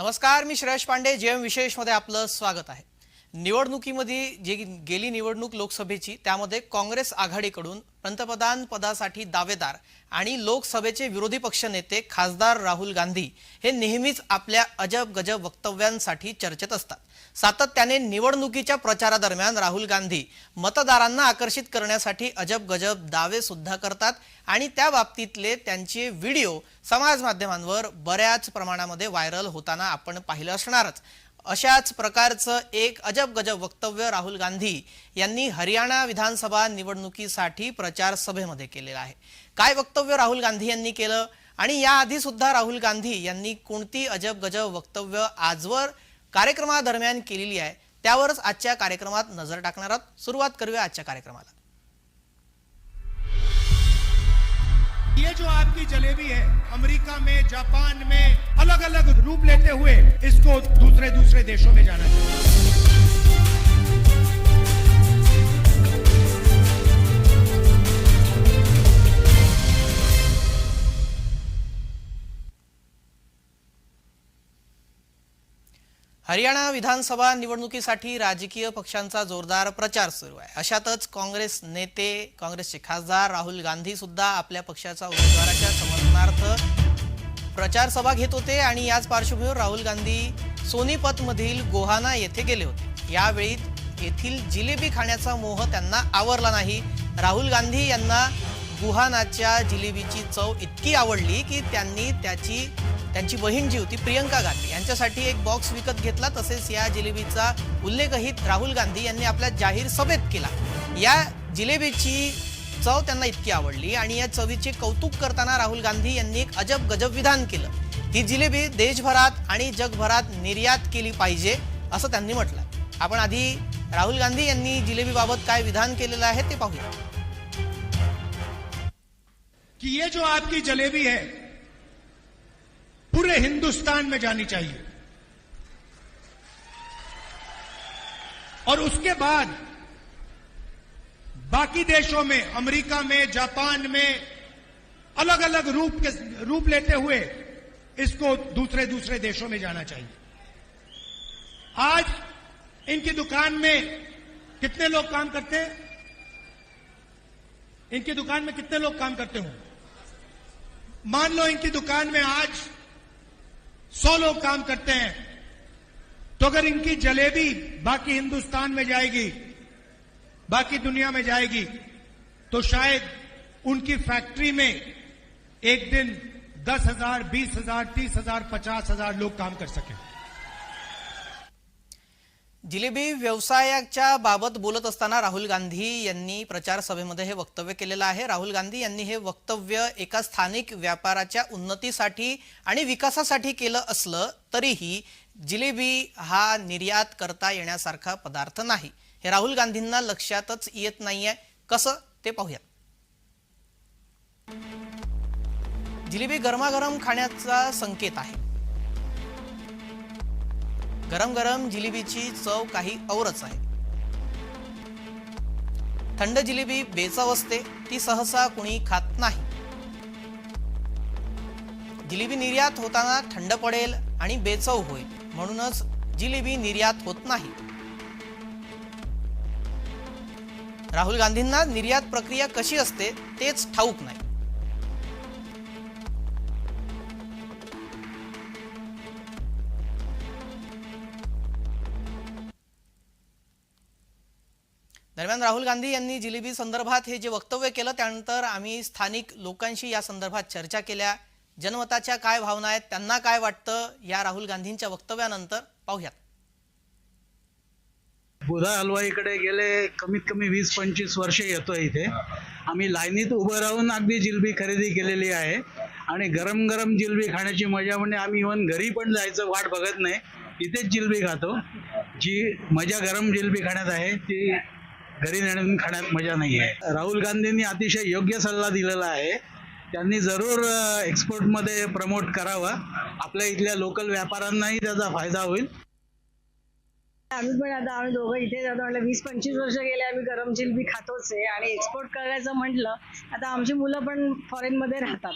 नमस्कार मी श्रेयश पांडे जेएम विशेषमध्ये आपलं स्वागत आहे. निवडणुकीमध्ये जे गेली निवडणूक लोकसभेची त्यामध्ये काँग्रेस आघाडीकडून पंतप्रधान पदासाठी दावेदार आणि लोकसभेचे विरोधी पक्ष नेते खासदार राहुल गांधी हे नेहमीच आपल्या अजब गजब वक्तव्यांसाठी चर्चेत असतात. सातत्याने निवडणुकीच्या प्रचारादरम्यान राहुल गांधी मतदारांना आकर्षित करण्यासाठी अजब गजब दावे सुद्धा करतात आणि त्या बाबतीतले त्यांचे व्हिडिओ समाज माध्यमांवर बऱ्याच प्रमाणामध्ये व्हायरल होताना आपण पाहिलं असणारच. अशाच प्रकारचं एक अजब गजब वक्तव्य राहुल गांधी यांनी हरियाणा विधानसभा निवडणुकीसाठी प्रचार सभेमध्ये केलेलं आहे. काय वक्तव्य राहुल गांधी यांनी केलं? आणि याआधी सुद्धा राहुल गांधी यांनी कोणती अजब गजब वक्तव्य आजवर कार्यक्रमादरम्यान केलेली आहे? त्यावरच आजच्या कार्यक्रमात नजर टाकणार आहोत. सुरुवात करूया आजच्या कार्यक्रमाला. ये जो आपकी जलेबी है अमेरिका में जापान में अलग अलग रूप लेते हुए इसको दूसरे दूसरे देशों में जाना चाहिए। हरियाणा विधानसभा निवडणुकीसाठी राजकीय पक्षांचा जोरदार प्रचार सुरू आहे. अशातच काँग्रेस नेते काँग्रेसचे खासदार राहुल गांधी सुद्धा आपल्या पक्षाच्या उमेदवाराच्या समर्थनार्थ प्रचार सभा घेत होते आणि याच पार्श्वभूमीवर राहुल गांधी सोनीपत मधील गोहाना येथे गेले होते. यावेळी येथील जिलेबी खाण्याचा मोह त्यांना आवरला नाही. राहुल गांधी यांना गुहानाच्या जिलेबीची चव इतकी आवडली की त्यांनी त्याची त्यांची बहीण जी होती प्रियंका गांधी यांच्यासाठी एक बॉक्स विकत घेतला. तसेच या जिलेबीचा उल्लेखही राहुल गांधी यांनी आपल्या जाहीर सभेत केला. या जिलेबीची चव त्यांना इतकी आवडली आणि या चवीचे कौतुक करताना राहुल गांधी यांनी एक अजब गजब विधान केलं. ही जिलेबी देशभरात आणि जगभरात निर्यात केली पाहिजे असं त्यांनी म्हटलं. आपण आधी राहुल गांधी यांनी जिलेबीबाबत काय विधान केलेलं आहे ते पाहूया. कि ये जो आपकी जलेबी है, पूरे हिंदुस्तान में जानी चाहिए। और उसके बाद बाकी देशों में, अमेरिका में, जापान में अलग अलग रूप के, रूप लेते हुए इसको दूसरे दूसरे देशों में जाना चाहिए। आज इनकी दुकान में कितने लोग काम करते हैं? इनकी दुकान में कितने लोग काम करते हो? मान लो इनकी दुकान में आज सौ लोग काम करते हैं तो अगर इनकी जलेबी बाकी हिंदुस्तान में जाएगी, बाकी दुनिया में जाएगी तो शायद उनकी फैक्ट्री में एक दिन दस हज़ार, बीस हज़ार, तीस हज़ार, पचास हज़ार लोग काम कर सकें। जिलेबी व्यवसायाच्या बाबत बोलत असताना राहुल गांधी यांनी प्रचार सभेमध्ये हे वक्तव्य केलेलं आहे. राहुल गांधी यांनी हे वक्तव्य एका स्थानिक व्यापाराच्या उन्नतीसाठी आणि विकासासाठी केलं असलं तरीही जिलेबी हा निर्यात करता येण्यासारखा पदार्थ नाही. हे राहुल गांधींना लक्षातच येत नाहीये. कसं ते पाहूयात. जिलेबी गरमागरम खाण्याचा संकेत आहे. गरम गरम जिलेबीची चव काही औरच आहे. थंड जिलेबी बेचव असते ती सहसा कुणी खात नाही. जिलेबी निर्यात होताना थंड पडेल आणि बेचव होईल म्हणूनच जिलेबी निर्यात होत नाही. राहुल गांधींना निर्यात प्रक्रिया कशी असते तेच ठाऊक नाही. दरम्यान राहुल गांधी यांनी जिलेबी संदर्भात हे जे वक्तव्य केलं त्यानंतर आम्ही स्थानिक लोकांशी या संदर्भात चर्चा केल्या. जनमताच्या काय भावना आहेत त्यांना काय वाटतं या राहुल गांधींच्या वक्तव्यानंतर पाहूयात. बुधा हलवाईकडे गेले कमीत कमी वीस पंचवीस वर्ष येतोय इथे. आम्ही लाईनीत उभं राहून अगदी जिलबी खरेदी केलेली आहे. आणि गरम गरम जिलबी खाण्याची मजा म्हणजे आम्ही इव्हन घरी पण जायचं वाट बघत नाही. इथेच जिलबी खातो. जी मजा गरम जिलबी खाण्यात आहे ती घरी नेण्यात खाण्यात मजा नाही आहे राहुल गांधींनी अतिशय योग्य सल्ला दिलेला आहे. त्यांनी जरूर एक्सपोर्टमध्ये प्रमोट करावं. आपल्या इथल्या लोकल व्यापाऱ्यांनाही त्याचा फायदा होईल. आम्ही पण आता आम्ही दोघं इथे जातो. म्हटलं वीस पंचवीस वर्ष गेले आम्ही गरम जिलबी खातोच आहे आणि एक्सपोर्ट करायचं म्हटलं आता आमची मुलं पण फॉरेनमध्ये राहतात.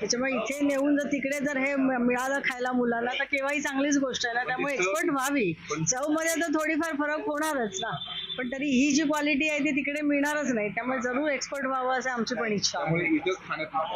त्याच्यामुळे इथे नेऊन जर तिकडे जर हे मिळालं खायला मुलांना तर केव्हाही चांगलीच गोष्ट आहे ना. त्यामुळे एक्सपोर्ट व्हावी. चवमध्ये तर थोडीफार फरक होणारच ना. पण तरी ही जी क्वालिटी आहे ती तिकडे मिळणारच नाही. त्यामुळे जरूर एक्सपोर्ट व्हावं असं आमची पण इच्छा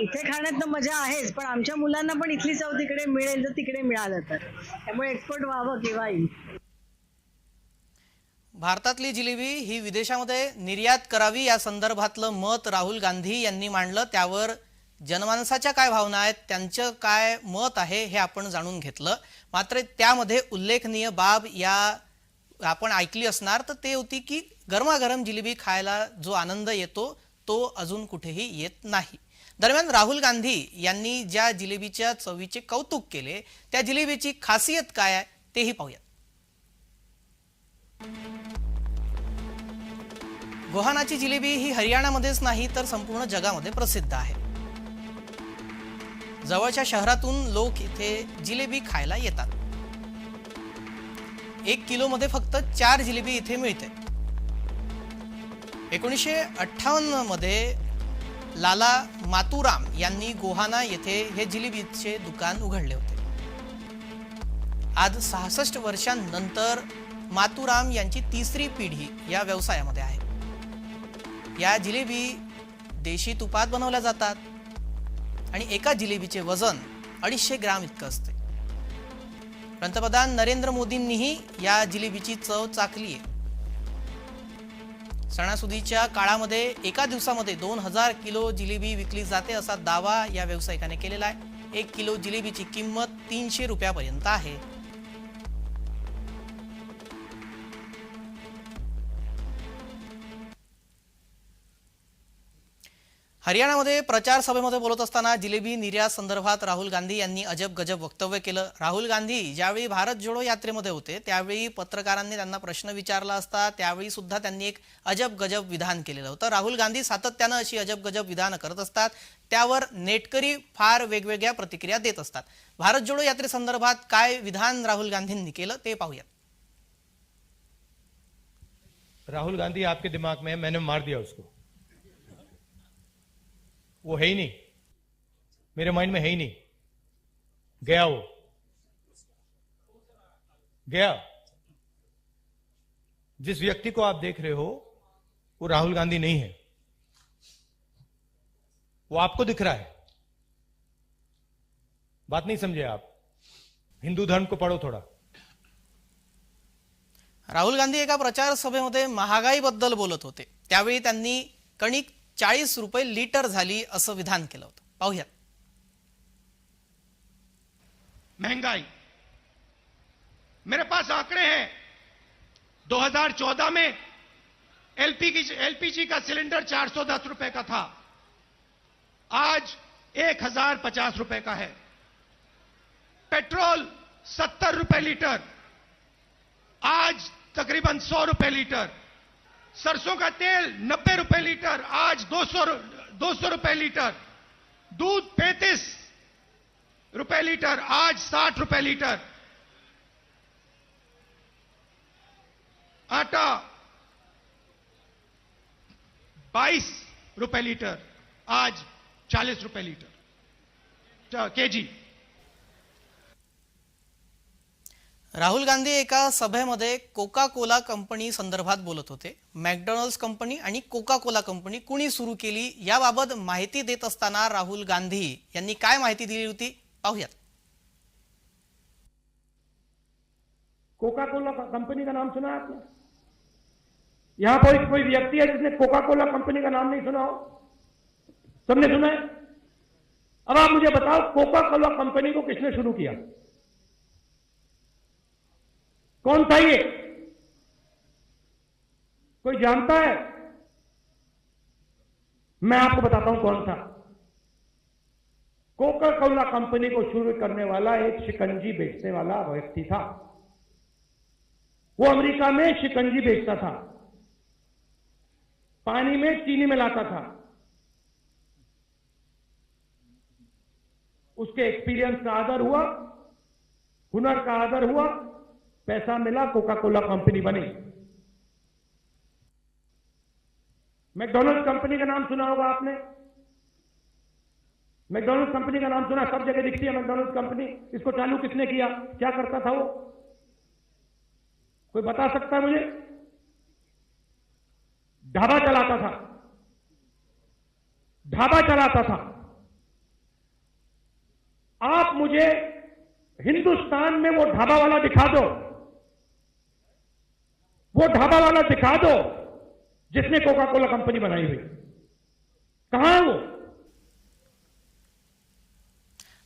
इथे खाण्यात तर मजा आहेच पण आमच्या मुलांना पण इथली चव तिकडे मिळेल जर तिकडे मिळालं तर. त्यामुळे एक्सपोर्ट व्हावं केव्हाही. भारतातली जिलेबी ही विदेशामध्ये निर्यात करावी या संदर्भातलं मत राहुल गांधी यांनी मांडलं. त्यावर जनमानसाच्या काय भावना आहेत त्यांचं काय मत आहे हे आपण जाणून घेतलं. मात्र त्यामध्ये उल्लेखनीय बाब या आपण ऐकली असणार तर ते होती की गरमागरम जिलेबी खायला जो आनंद येतो तो अजून कुठेही येत नाही. दरम्यान राहुल गांधी यांनी ज्या जिलेबीच्या चवीचे कौतुक केले त्या जिलेबीची खासियत काय आहे तेही पाहूया गोहानाची जिलेबी ही हरियाणामध्येच नाही तर संपूर्ण जगामध्ये प्रसिद्ध आहे. जवळच्या शहरातून लोक इथे जिलेबी खायला येतात. एक किलोमध्ये फक्त चार जिलेबी इथे मिळते. एकोणीसशे अठ्ठावन्नमध्ये लाला मातुराम यांनी गोहाना येथे हे जिलेबीचे दुकान उघडले होते. आज सहासष्ट वर्षांनंतर मातुराम यांची तिसरी पिढी या व्यवसायामध्ये आहे. या जिलेबी देशी तुपात बनवल्या जातात. आणि एका जिलेबीचे वजन अडीचशे ग्राम इतकं असते. पंतप्रधान नरेंद्र मोदींनीही या जिलेबीची चव चाकली आहे. सणासुदीच्या काळामध्ये एका दिवसामध्ये दोन हजार किलो जिलेबी विकली जाते असा दावा या व्यावसायिकाने केलेला आहे. एक किलो जिलेबीची किंमत तीनशे रुपयापर्यंत आहे. हरियाणामध्ये प्रचार सभेमध्ये बोलत असताना जिलेबी निर्यात संदर्भात राहुल गांधी यांनी अजब गजब वक्तव्य केलं. राहुल गांधी ज्यावेळी भारत जोडो यात्रेमध्ये होते त्यावेळी पत्रकारांनी त्यांना प्रश्न विचारला असता त्यावेळी सुद्धा त्यांनी एक अजब गजब विधान केलेलं होतं. राहुल गांधी सातत्यानं अशी अजब गजब विधानं करत असतात त्यावर नेटकरी फार वेगवेगळ्या प्रतिक्रिया देत असतात. भारत जोडो यात्रेसंदर्भात काय विधान राहुल गांधींनी केलं ते पाहूयात. राहुल गांधी आपके दिमाग में मैंने मार दिया उसको. वो है ही नहीं। मेरे माइंड में है ही नहीं। गया वो। गया। जिस व्यक्ति को आप देख रहे हो, वो राहुल गांधी नहीं है। वो आपको दिख रहा है। बात नहीं समझे आप। हिंदू धर्म को पढ़ो थोड़ा। राहुल गांधी एका प्रचार सभेमध्ये महागाईबद्दल बोलत होते. त्यावेळी त्यांनी कणिक चाळीस रुपये लिटर विधान पाहूयात. महँगाई. मेरे पास आंकड़े हैं. 2014 में एलपीजी एलपीजी का सिलेंडर 410 रुपए का था. आज एक हज़ार पचास रुपए का है. पेट्रोल सत्तर रुपए लीटर. आज तकरीबन सौ रुपए लीटर. सरसों का तेल नब्बे रुपए लीटर, आज दो सौ दो सौ रुपए लीटर। दूध पैंतीस रुपए लीटर, आज साठ रुपए लीटर। आटा बाईस रुपए लीटर, आज चालीस रुपए लीटर। केजी। राहुल गांधी एका सभेमध्ये कोका कोला कंपनी संदर्भात बोलत होते. मॅकडॉनल्ड्स कंपनी आणि कोका कोला कंपनी कुणी सुरू केली याबाबत माहिती देत असताना राहुल गांधी यांनी काय माहिती दिली होती? पाहूयात. कोका कोला कंपनी का नाम सुना है आपने यहां कोई कोई व्यक्ति है जिसने कोका कोला कंपनी का नाम नहीं सुना हो. सबने सुना है? अब आप मुझे बताओ कोका कोला कंपनी को किसने शुरू किया? कौन था ये? कोई जानता है? मैं आपको बताता हूँ कौन था कोका कोला कंपनी को शुरू करने वाला एक शिकंजी बेचने वाला व्यक्ति था। वो अमेरिका में शिकंजी बेचता था। पानी में चीनी मिलाता था। उसके एक्सपीरियंस का आदर हुआ, हुनर का आदर हुआ पैसा मिला कोका कोला कंपनी बनी। मैकडोनल्ड कंपनी का नाम सुना होगा आपने? मैकडोनल्ड कंपनी का नाम सुना, सब जगह दिखती है मैकडोनल्ड कंपनी इसको चालू किसने किया? क्या करता था वो? कोई बता सकता है मुझे? ढाबा चलाता था। ढाबा चलाता था। आप मुझे हिंदुस्तान में वो ढाबा वाला दिखा दो। वो ढाबा वाला दिखा दो जिसने कोका कोला कंपनी बनाई हुई। कहा है वो?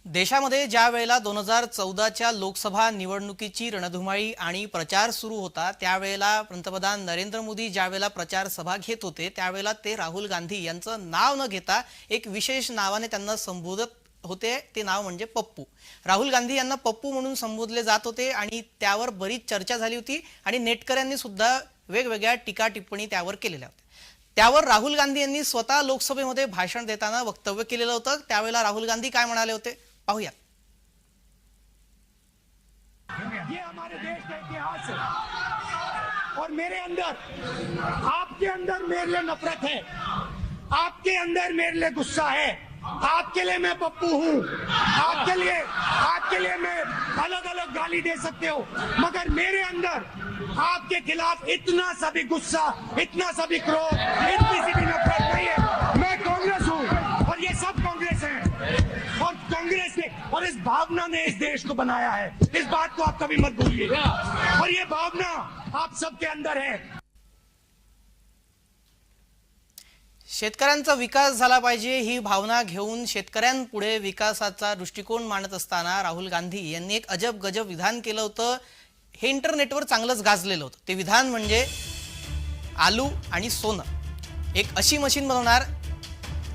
देशामध्ये ज्या वेळेला दोन हजार चौदाच्या लोकसभा निवडणुकीची रणधुमाळी आणि प्रचार सुरू होता त्यावेळेला पंतप्रधान नरेंद्र मोदी ज्या वेळेला प्रचार सभा घेत होते त्यावेळेला ते राहुल गांधी यांचं नाव न घेता एक विशेष नावाने त्यांना संबोधत होते ते नाव म्हणजे पप्पू. राहुल गांधी यांना पप्पू म्हणून संबोधले जात होते आणि त्यावर बरीच चर्चा झाली होती आणि नेटकऱ्यांनी सुद्धा वेगवेगळ्या टीका टिप्पणी त्यावर केलेल्या होत्या. त्यावर राहुल गांधी यांनी स्वतः लोकसभेमध्ये भाषण देताना वक्तव्य केलेलं होतं. त्यावेळेला राहुल गांधी काय म्हणाले होते? पाहूया. ये हमारे देश का इतिहास है। और मेरे अंदर आपके अंदर मेरे लिए नफरत है। आपके अंदर मेरे लिए गुस्सा है। आपके लिए मैं पप्पू हूँ। आपके लिए आपके लिए मैं अलग अलग गाली दे सकते हो, मगर मेरे अंदर आपके खिलाफ इतना सा भी गुस्सा, इतना सा भी क्रोध, इतनी सी भी नफरत नहीं है। मैं कांग्रेस हूँ, और ये सब कांग्रेस है। और कांग्रेस ने, और इस भावना ने इस देश को बनाया है। इस बात को आप कभी मत भूलिए। और ये भावना आप सबके अंदर है। शेतकऱ्यांचा विकास झाला पाहिजे ही भावना घेऊन शेतकऱ्यांपुढे विकासाचा दृष्टिकोन मांडत असताना राहुल गांधी यांनी एक अजब गजब विधान केलं होतं. हे इंटरनेटवर चांगलंच गाजलेलं होतं. ते विधान म्हणजे आलू आणि सोनं. एक अशी मशीन बनवणार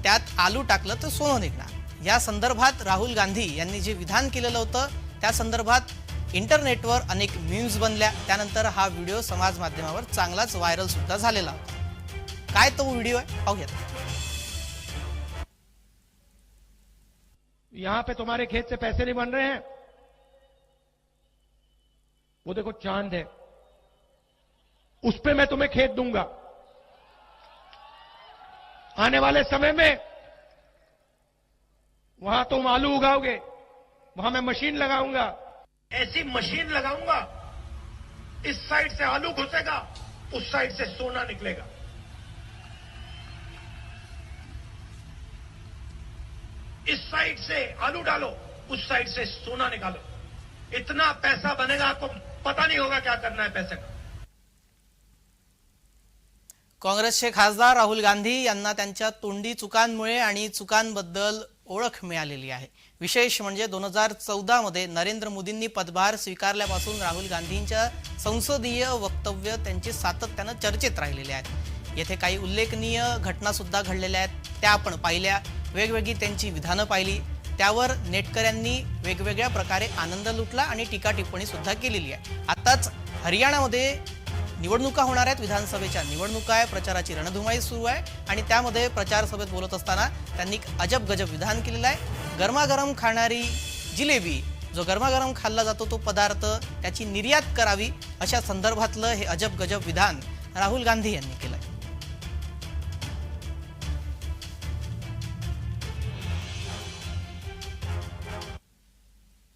त्यात आलू टाकलं तर सोनं निघणार. या संदर्भात राहुल गांधी यांनी जे विधान केलेलं होतं त्या संदर्भात इंटरनेटवर अनेक मीम्स बनल्या. त्यानंतर हा व्हिडिओ समाज माध्यमावर चांगलाच व्हायरल सुद्धा झालेला होता. काय तो व्हिडिओ आहे? पाहूयात यहाँ पे तुम्हारे खेत से पैसे नहीं बन रहे हैं। वो देखो चाँद है। उस पे मैं तुम्हें खेत दूँगा। आने वाले समय में वहाँ तुम आलू उगाओगे। वहाँ मैं मशीन लगाऊँगा। ऐसी मशीन लगाऊँगा इस साइड से आलू घुसेगा उस साइड से सोना निकलेगा। इस साइड से आलू डालो उस साइड से सोना निकालो। इतना पैसा बनेगा आपको पता नहीं होगा क्या करना है पैसे का। काँग्रेसचे खासदार राहुल गांधी यांना त्यांच्या तोंडी चुकांमुळे आणि चुकांबद्दल ओळख मिळालेली आहे. विशेष म्हणजे दोन हजार चौदा मध्ये नरेंद्र मोदींनी पदभार स्वीकारल्यापासून राहुल गांधींच्या संसदीय वक्तव्य त्यांचे सातत्यानं चर्चेत राहिलेले आहेत. येथे काही उल्लेखनीय घटना सुद्धा घडलेल्या आहेत त्या आपण पाहिल्या. वेगवेगळी त्यांची विधानं पाहिली. त्यावर नेटकऱ्यांनी वेगवेगळ्या प्रकारे आनंद लुटला आणि टीका टिप्पणी सुद्धा केलेली आहे. आताच हरियाणामध्ये निवडणुका होणार आहेत. विधानसभेच्या निवडणुका आहे. प्रचाराची रणधुमाई सुरू आहे. आणि त्यामध्ये प्रचार सभेत बोलत असताना त्यांनी अजब गजब विधान केलेलं आहे. गरमागरम खाणारी जिलेबी जो गरमागरम खाल्ला जातो तो पदार्थ त्याची निर्यात करावी अशा संदर्भातलं हे अजब गजब विधान राहुल गांधी यांनी केलं